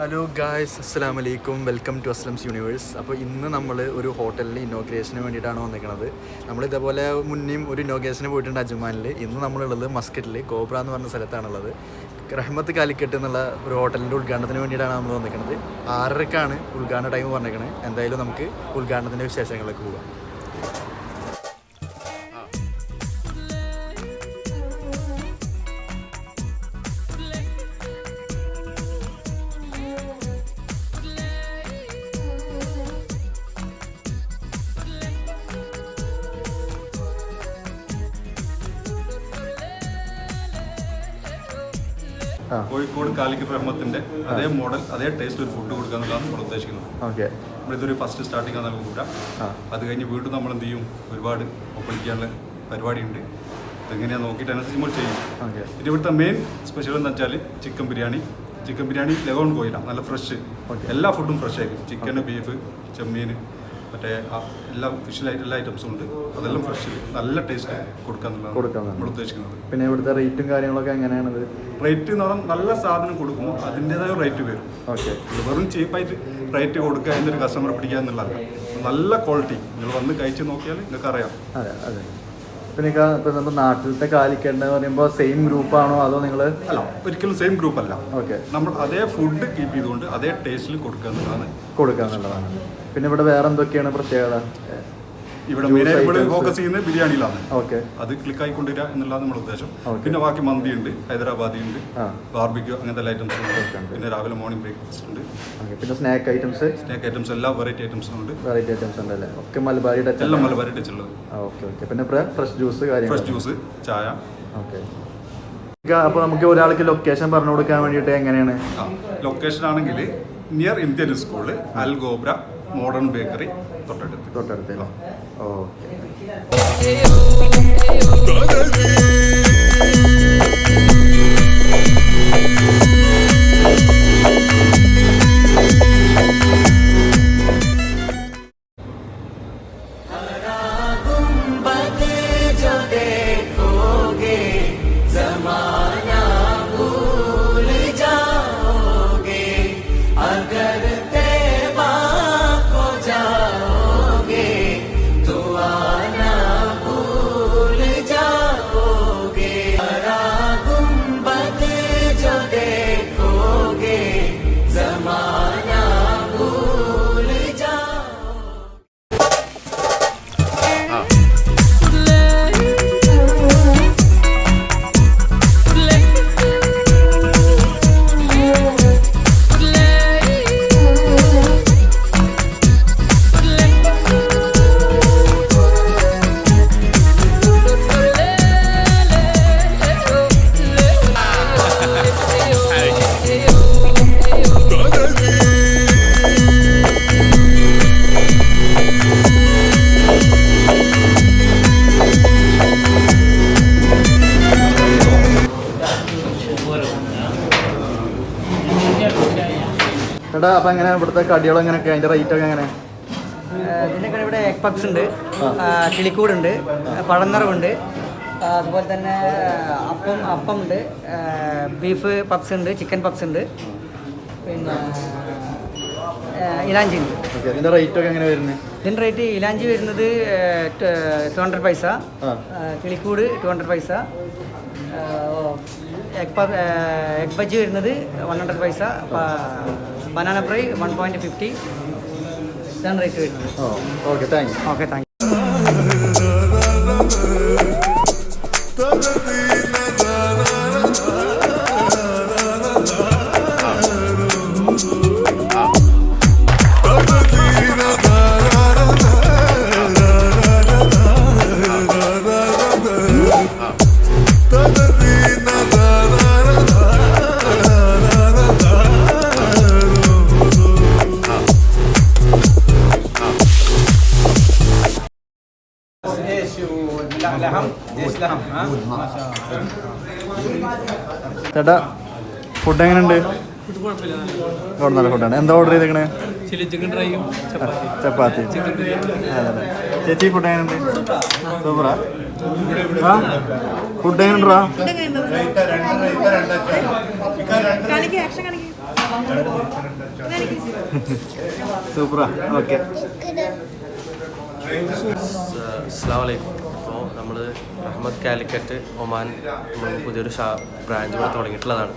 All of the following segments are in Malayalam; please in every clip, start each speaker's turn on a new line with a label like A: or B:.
A: ഹലോ ഗായ്സ് അസ്സാം വലൈക്കും വെൽക്കം ടു അസ്ലംസ് യൂണിവേഴ്സ് അപ്പോൾ ഇന്ന് നമ്മൾ ഒരു ഹോട്ടലിൽ ഇന്നോഗ്രേഷന് വേണ്ടിയിട്ടാണ് വന്നിരിക്കുന്നത്. നമ്മൾ ഇതേപോലെ മുന്നേയും ഒരു ഇന്നോഗ്രേഷന് പോയിട്ടുണ്ട് അജ്മാനിൽ. ഇന്ന് നമ്മളുള്ളത് മസ്കറ്റിൽ കോബ്ര എന്ന് പറഞ്ഞ സ്ഥലത്താണുള്ളത്. റഹ്മത്ത് കാലിക്കറ്റ് എന്നുള്ള ഒരു ഹോട്ടലിന്റെ ഉദ്ഘാടനത്തിന് വേണ്ടിയിട്ടാണ് നമ്മൾ വന്നിരിക്കുന്നത്. ആറരക്കാണ് ഉദ്ഘാടന ടൈം പറഞ്ഞിരിക്കുന്നത് എന്തായാലും നമുക്ക് ഉദ്ഘാടനത്തിന്റെ വിശേഷങ്ങളിലേക്ക് പോകാം.
B: കോഴിക്കോട് കാലിക്കറ്റ് ബ്രഹ്മത്തിന്റെ അതേ മോഡൽ അതേ ടേസ്റ്റ് ഒരു ഫുഡ് കൊടുക്കുക എന്നുള്ളതാണ് നമ്മൾ ഉദ്ദേശിക്കുന്നത്. നമ്മളിതൊരു ഫസ്റ്റ് സ്റ്റാർട്ടിംഗ് ആണ് നമുക്ക് കൂട്ടാം.
A: ആ.
B: അത് കഴിഞ്ഞ് വീണ്ടും നമ്മൾ എന്ത് ചെയ്യും? ഒരുപാട് ഒപ്പടിക്കാനുള്ള പരിപാടിയുണ്ട്. അതെങ്ങനെയാണ് നോക്കിയിട്ട് അനുസരിച്ച് നമ്മൾ ചെയ്യും. പിന്നെ ഇവിടുത്തെ മെയിൻ സ്പെഷ്യൽ എന്ന് വെച്ചാൽ ചിക്കൻ ബിരിയാണി. ചിക്കൻ ബിരിയാണി ലെവൺ കോയിലാണ് നല്ല ഫ്രഷ്. എല്ലാ ഫുഡും ഫ്രഷ് ആയിരിക്കും. ചിക്കൻ ബീഫ് ചെമ്മീൻ മറ്റേ എല്ലാം ഫിഷിലായിട്ട് എല്ലാ ഐറ്റംസും ഉണ്ട്. അതെല്ലാം ഫ്രഷ് നല്ല ടേസ്റ്റ് കൊടുക്കാന്നുള്ളതാണ്
A: കൊടുക്കാന്നുള്ളത്.
B: നമ്മൾ ഉദ്ദേശിക്കുന്നത്.
A: പിന്നെ ഇവിടുത്തെ റേറ്റും കാര്യങ്ങളൊക്കെ എങ്ങനെയാണത്?
B: റേറ്റ് എന്ന് പറഞ്ഞാൽ നല്ല സാധനം കൊടുക്കുമ്പോൾ അതിന്റെതായ റേറ്റ് വരും.
A: ഓക്കെ
B: വെറും ചീപ്പായിട്ട് റേറ്റ് കൊടുക്കുക എന്നൊരു കസ്റ്റമർ പിടിക്കുക എന്നുള്ളതല്ല. നല്ല ക്വാളിറ്റി നിങ്ങൾ വന്ന് കഴിച്ച് നോക്കിയാൽ നിങ്ങൾക്ക് അറിയാം
A: അതെ അതെ. പിന്നെ ഇപ്പം നമ്മുടെ നാട്ടിലത്തെ കാലിക്കട്ട് എന്ന് പറയുമ്പോൾ സെയിം ഗ്രൂപ്പാണോ അതോ നിങ്ങൾ
B: അല്ല ഒരിക്കലും സെയിം ഗ്രൂപ്പ് അല്ല.
A: ഓക്കെ
B: നമ്മൾ അതേ ഫുഡ് കീപ്പ് ചെയ്തുകൊണ്ട് അതേ ടേസ്റ്റിൽ കൊടുക്കുക എന്നുള്ളതാണ്
A: പിന്നെ ഇവിടെ വേറെ എന്തൊക്കെയാണ് പ്രത്യേകത?
B: ഇവിടെ മെയിനായിട്ട്. ഫോക്കസ് ചെയ്യുന്നത് ബിരിയാണിയിലാണ്.
A: ഓക്കെ
B: അത് ക്ലിക്ക് ആയിക്കൊണ്ടിരിക്കുക എന്നുള്ളതാണ് നമ്മുടെ ഉദ്ദേശം. പിന്നെ ബാക്കി മന്തി ഉണ്ട് ഹൈദരാബാദി ഉണ്ട് ബാർബിക്യൂ അങ്ങനത്തെ എല്ലാ ഐറ്റംസും ഉണ്ട്.
A: ഉണ്ട്.
B: പിന്നെ രാവിലെ മോർണിംഗ് ബ്രേക്ക്ഫാസ്റ്റ് ഉണ്ട്.
A: പിന്നെ സ്നാക്ക് ഐറ്റംസ്
B: സ്നാക്ക് ഐറ്റംസ് എല്ലാ വെറൈറ്റി ഐറ്റംസും ഉണ്ട്.
A: വെറൈറ്റി ഐറ്റംസ് ഉണ്ട് അല്ലേ? ഒക്കെ മലബാരി ടച്ച്
B: എല്ലാം മലബാരി ടച്ച് ഉള്ളത്.
A: ഓക്കെ ഓക്കെ പിന്നെ ഫ്രഷ് ജ്യൂസ് കാര്യങ്ങൾ
B: ഫ്രഷ് ജ്യൂസ് ചായ.
A: ഓക്കെ അപ്പോൾ നമുക്ക് ഒരാൾക്ക് ലൊക്കേഷൻ പറഞ്ഞു കൊടുക്കാൻ വേണ്ടിയിട്ട് എങ്ങനെയാണ്?
B: ലൊക്കേഷൻ ആണെങ്കിൽ near Indian school Al Ghubra modern bakery തൊട്ടടുത്ത്.
A: തൊട്ടടുത്ത്. ഓക്കെ എടാ അപ്പം എങ്ങനെ ഇവിടുത്തെ കടികളും എങ്ങനെയൊക്കെ? അതിന്റെ റേറ്റ് ഒക്കെ എങ്ങനെ?
C: ഇതിന്റെ ഇവിടെ എഗ് പപ്സ് ഉണ്ട് കിളിക്കൂടുണ്ട് പഴനിറവുണ്ട് അതുപോലെ തന്നെ അപ്പം അപ്പം ഉണ്ട് ബീഫ് പപ്സ് ഉണ്ട് ചിക്കൻ പപ്സ് ഉണ്ട് പിന്നെ ഇലാഞ്ചി ഉണ്ട്.
A: ഇതിന്റെ റേറ്റ് ഒക്കെ എങ്ങനെ വരുന്നത്
C: ഇതിന്റെ റേറ്റ് ഇലാഞ്ചി വരുന്നത് to hundred paisa Kilikkoodu two hundred paisa egg bajji വരുന്നത് one hundred paisa. Banana fry one point fifty ഇതാണ് റേറ്റ് വരുന്നത്.
A: Okay thank you.
C: Okay thank
A: ചേട്ടാ ഫുഡ് എങ്ങനെയുണ്ട്? നല്ല ഫുഡാണ് എന്താ ഓർഡർ ചെയ്തേക്കണേ?
D: ചപ്പാത്തി.
A: ചേച്ചി ഫുഡ് എങ്ങനെയുണ്ട്? സൂപ്പറാ. ആ? ഫുഡ് എങ്ങനെയുണ്ടാ? സൂപ്പറാ. ഓക്കെ.
E: അസ്സാമലൈക്കും അപ്പോൾ നമ്മൾ റഹ്മത്ത് കാലിക്കറ്റ് ഒമാൻ പുതിയൊരു ഷാ ബ്രാഞ്ച് ഇവിടെ തുടങ്ങിയിട്ടുള്ളതാണ്.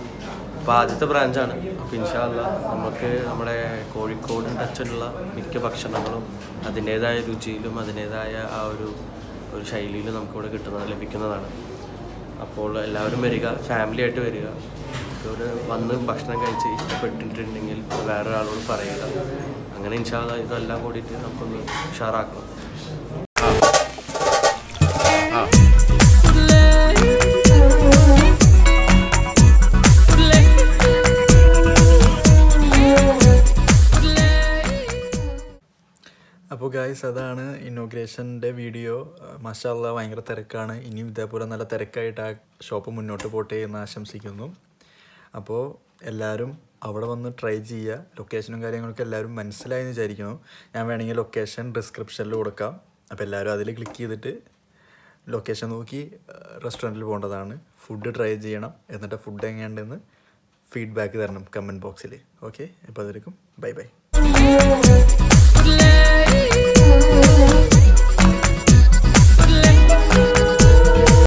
E: അപ്പോൾ ആദ്യത്തെ ബ്രാഞ്ചാണ് അപ്പോൾ ഇൻഷാല്ല നമുക്ക് നമ്മുടെ കോഴിക്കോട് ടച്ചുള്ള മിക്ക ഭക്ഷണങ്ങളും അതിന്റേതായ രുചിയിലും അതിന്റേതായ ആ ഒരു ഒരു ശൈലിയിലും നമുക്കിവിടെ കിട്ടുന്നത് ലഭിക്കുന്നതാണ്. അപ്പോൾ എല്ലാവരും വരിക ഫാമിലി ആയിട്ട് വരിക. ഇവിടെ വന്ന് ഭക്ഷണം കഴിച്ച് ഇഷ്ടപ്പെട്ടിട്ടുണ്ടെങ്കിൽ വേറൊരാളോട് പറയുക അങ്ങനെ ഇൻഷാല്ല ഇതെല്ലാം കൂടിയിട്ട് നമുക്കൊന്ന് ഉഷാറാക്കണം.
A: അപ്പോൾ ഗായ്സ് അതാണ് ഇന്നോഗ്രേഷന്റെ വീഡിയോ മഷാല്ല ഭയങ്കര തിരക്കാണ്. ഇനിയും ഇതേപോലെ നല്ല തിരക്കായിട്ട് ആ ഷോപ്പ് മുന്നോട്ട് പോട്ടെ എന്ന് ആശംസിക്കുന്നു. അപ്പോൾ എല്ലാവരും അവിടെ വന്ന് ട്രൈ ചെയ്യുക ലൊക്കേഷനും കാര്യങ്ങളൊക്കെ എല്ലാവരും മനസ്സിലായെന്ന് വിചാരിക്കുന്നു. ഞാൻ വേണമെങ്കിൽ ലൊക്കേഷൻ ഡിസ്ക്രിപ്ഷനിൽ കൊടുക്കാം. അപ്പോൾ എല്ലാവരും അതിൽ ക്ലിക്ക് ചെയ്തിട്ട് ലൊക്കേഷൻ നോക്കി റെസ്റ്റോറന്റിൽ പോകേണ്ടതാണ്. ഫുഡ് ട്രൈ ചെയ്യണം. എന്നിട്ട് ഫുഡ് എങ്ങനെയുണ്ടെന്ന് ഫീഡ്ബാക്ക് തരണം കമന്റ് ബോക്സിൽ ഓക്കെ അപ്പോൾ അതിലേക്കും ബൈ ബൈ you.